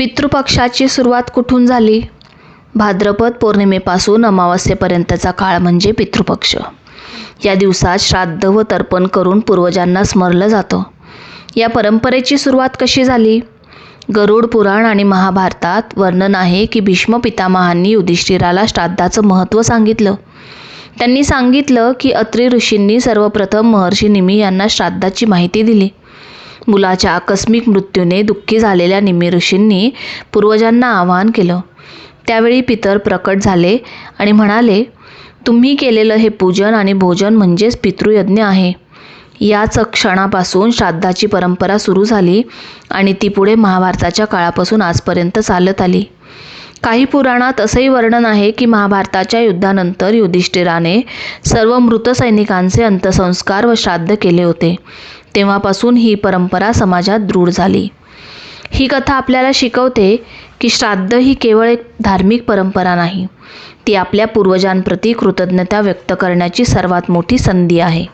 पितृपक्षाची सुरुवात कुठून झाली? भाद्रपद पौर्णिमेपासून अमावस्येपर्यंतचा काळ म्हणजे पितृपक्ष. या दिवसात श्राद्ध व तर्पण करून पूर्वजांना स्मरलं जातं. या परंपरेची सुरुवात कशी झाली? गरुड पुराण आणि महाभारतात वर्णन आहे की भीष्म पितामहांनी युधिष्ठिराला श्राद्धाचं महत्त्व सांगितलं. त्यांनी सांगितलं की अत्री ऋषींनी सर्वप्रथम महर्षी निमी यांना श्राद्धाची माहिती दिली. मुलाच्या आकस्मिक मृत्यूने दुःखी झालेल्या निमी ऋषींनी पूर्वजांना आवाहन केलं. त्यावेळी पितर प्रकट झाले आणि म्हणाले तुम्ही केलेलं हे पूजन आणि भोजन म्हणजेच पितृयज्ञ आहे. याच क्षणापासून श्राद्धाची परंपरा सुरू झाली आणि ती पुढे महाभारताच्या काळापासून आजपर्यंत चालत आली. काही पुराणात असंही वर्णन आहे की महाभारताच्या युद्धानंतर युधिष्ठिराने सर्व मृत सैनिकांचे अंत्यसंस्कार व श्राद्ध केले होते. तेव्हापासून ही परंपरा समाजात दृढ झाली. ही कथा आपल्याला शिकवते की श्राद्ध ही केवळ एक धार्मिक परंपरा नाही ती आपल्या पूर्वजांप्रती कृतज्ञता व्यक्त करण्याची सर्वात मोठी संधी आहे.